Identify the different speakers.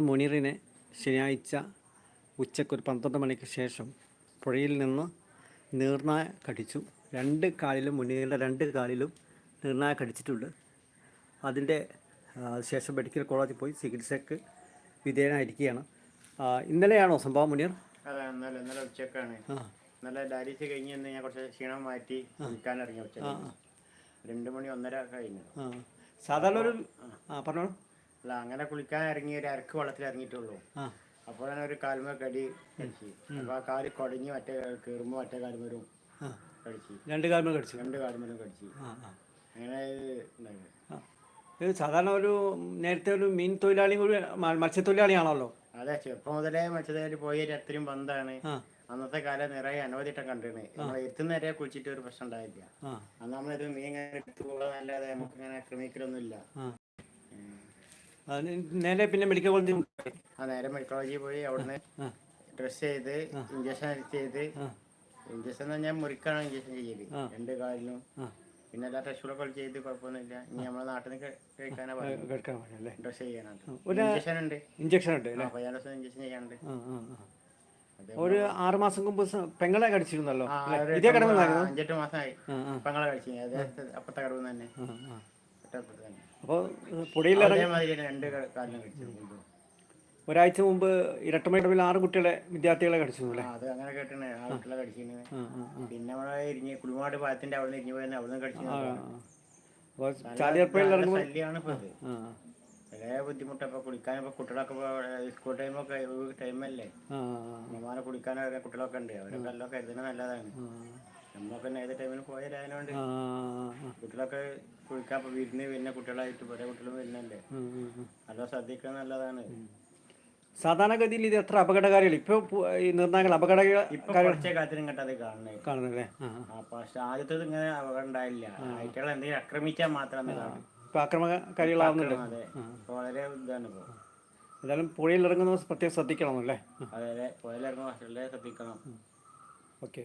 Speaker 1: മുനീറിനെ ശനിയാഴ്ച ഉച്ചയ്ക്ക് ഒരു പന്ത്രണ്ട് മണിക്ക് ശേഷം പുഴയിൽ നിന്ന് നീർനായ കടിച്ചു. രണ്ട് കാലിലും മുനീറിന്റെ രണ്ട് കാലിലും നീർനായ കടിച്ചിട്ടുണ്ട്. അതിന്റെ ശേഷം മെഡിക്കൽ കോളേജിൽ പോയി ചികിത്സയ്ക്ക് വിധേയനായിരിക്കുകയാണ്. ഇന്നലെയാണോ സംഭവം മുനീർ?
Speaker 2: അതെ ഇന്നലെ ഇന്നലെ ഉച്ചക്കാണ്. ഇന്നലെ ഡയാലിസിസ് കഴിഞ്ഞ് നിന്ന് ഞാൻ കുറച്ച് ക്ഷീണം മാറ്റി നിൽക്കാൻ ഇറങ്ങി രണ്ട് മണി ഒന്നര കഴിഞ്ഞു.
Speaker 1: സാധാരണ ഒരു ആ പറഞ്ഞോളൂ.
Speaker 2: അല്ല അങ്ങനെ കുളിക്കാൻ ഇറങ്ങി ഒരു അരക്ക് വെള്ളത്തിൽ ഇറങ്ങിയിട്ടുള്ളൂ.
Speaker 1: അപ്പോൾ
Speaker 2: അപ്പോഴാണ് ഒരു കാൽമ കടി കടിച്ചു അപ്പൊ ആ കാൽ കുടഞ്ഞ് മറ്റേ കയറുമ്പോൾ മറ്റേ കാൽമരും കടിച്ചു
Speaker 1: രണ്ട് കാൽമ കടിച്ചു?
Speaker 2: രണ്ട് കാൽമരും കടിച്ചു അങ്ങനെ ഇത്
Speaker 1: സാധാരണ ഒരു നേരത്തെ ഒരു മീൻ തൊഴിലാളി കൂടി മത്സ്യത്തൊഴിലാളിയാണല്ലോ.
Speaker 2: അതെ ചെറുപ്പം മുതലേ മത്സ്യത്തൊഴിലാളി പോയി അത്രയും ബന്ധമാണ്. അന്നത്തെ കാലം നിറയെ അനവധി കണ്ടിരുന്നത് കണ്ടിരുന്നു. നമ്മളെ എത്തുന്ന നേരെ കുളിച്ചിട്ട് ഒരു പ്രശ്നം ഉണ്ടായില്ല. അന്ന് നമ്മളിത് മീൻ എടുത്തു പോകാന്നല്ലാതെ നമുക്ക് ഇങ്ങനെ
Speaker 1: ആക്രമിക്കലൊന്നുമില്ല നേരെ പിന്നെ മെഡിക്കൽ കോളേജിൽ
Speaker 2: ആ നേരെ മെഡിക്കൽ കോളേജിൽ പോയി. അവിടുന്ന് ഡ്രസ് ചെയ്ത് ഇഞ്ചക്ഷൻ ചെയ്ത്. ഇഞ്ചക്ഷൻ എന്ന് പറഞ്ഞാൽ മുറിക്കാണ് ഇഞ്ചക്ഷൻ
Speaker 1: ചെയ്യൽ.
Speaker 2: രണ്ട് കാലിലും. പിന്നെ എല്ലാ ടെസ്റ്റുകളൊക്കെ ചെയ്ത് കുഴപ്പമൊന്നുമില്ല. ഇനി നമ്മളെ നാട്ടിൽ നിന്ന് കഴിക്കാനാ പറയുന്നത്. ഡ്രസ്
Speaker 1: ചെയ്യാനുണ്ട്
Speaker 2: ഇഞ്ചക്ഷൻ ഉണ്ട്.
Speaker 1: ഇഞ്ചക്ഷൻ ഉണ്ട് അല്ലേ?
Speaker 2: പതിനാല് ദിവസം ഇഞ്ചക്ഷൻ ചെയ്യാനുണ്ട്.
Speaker 1: ഒരു ആറ് മാസം മുമ്പ് പെങ്ങളെ കടിച്ചിരുന്നല്ലോ ഇതേ കടമെന്നായിരുന്നു
Speaker 2: അഞ്ചെട്ട് മാസമായി. പെങ്ങളെ കടിച്ചു അപ്പത്തെ കടവ് തന്നെ
Speaker 1: അപ്പോൾ
Speaker 2: പുഴയിൽ രണ്ട്.
Speaker 1: ഒരാഴ്ച മുമ്പ് ഇരട്ടമേടവിൽ ആറ് കുട്ടികളെ വിദ്യാർത്ഥികളെ കടിച്ചു അല്ലേ?
Speaker 2: അത് അങ്ങനെ കേട്ടിന് ആ. കുട്ടികളെ
Speaker 1: ആ
Speaker 2: പിന്നെ നമ്മളെ ഇരിഞ്ഞ് കുളിമാട് പാലത്തിന്റെ അവിടെ ഇരിഞ്ഞു പോയെന്ന് അവിടെ നിന്ന് കടിച്ചു
Speaker 1: അപ്പോൾ ചാലിയർപ്പയിൽ ഇറങ്ങുമ്പോൾ
Speaker 2: ഇപ്പൊ വളരെ കുട്ടികളൊക്കെ സ്കൂൾ ടൈമൊക്കെ ടൈമല്ലേ അമ്മമാരെ കുളിക്കാനൊക്കെ കുട്ടികളൊക്കെ ഉണ്ട്. അവരൊക്കെ എല്ലാം കരുതുന്നത് നല്ലതാണ്. നമ്മളൊക്കെ ഏത് ടൈമിൽ
Speaker 1: ആ.
Speaker 2: കുളിക്കാൻ ഇപ്പൊ വിരുന്ന് വരുന്ന കുട്ടികളായിട്ട് പല കുട്ടികളും വരുന്നുണ്ട്. നല്ല ശ്രദ്ധിക്കുന്നത് നല്ലതാണ്.
Speaker 1: സാധാരണഗതിയിൽ ഇത് എത്ര അപകടകാരികൾ? ഇപ്പൊ ഈ നിർണായക അപകട
Speaker 2: കാണുന്നത്
Speaker 1: കാണുന്നല്ലേ
Speaker 2: പക്ഷെ ആദ്യത്തേത് ഇങ്ങനെ അപകടം ഉണ്ടായില്ല. ആയിട്ടുള്ള എന്തെങ്കിലും ആക്രമിച്ചാൽ
Speaker 1: മാത്രമേ ആക്രമണകാരികളാവുന്നുണ്ട്.
Speaker 2: വളരെ ഇതാണ്
Speaker 1: എന്തായാലും പുഴയിൽ ഇറങ്ങുന്ന പ്രത്യേകം ശ്രദ്ധിക്കണം അല്ലേ?
Speaker 2: അതെ പോയാലിറങ്ങുമ്പോൾ വളരെ ശ്രദ്ധിക്കണം.
Speaker 1: ഓക്കെ.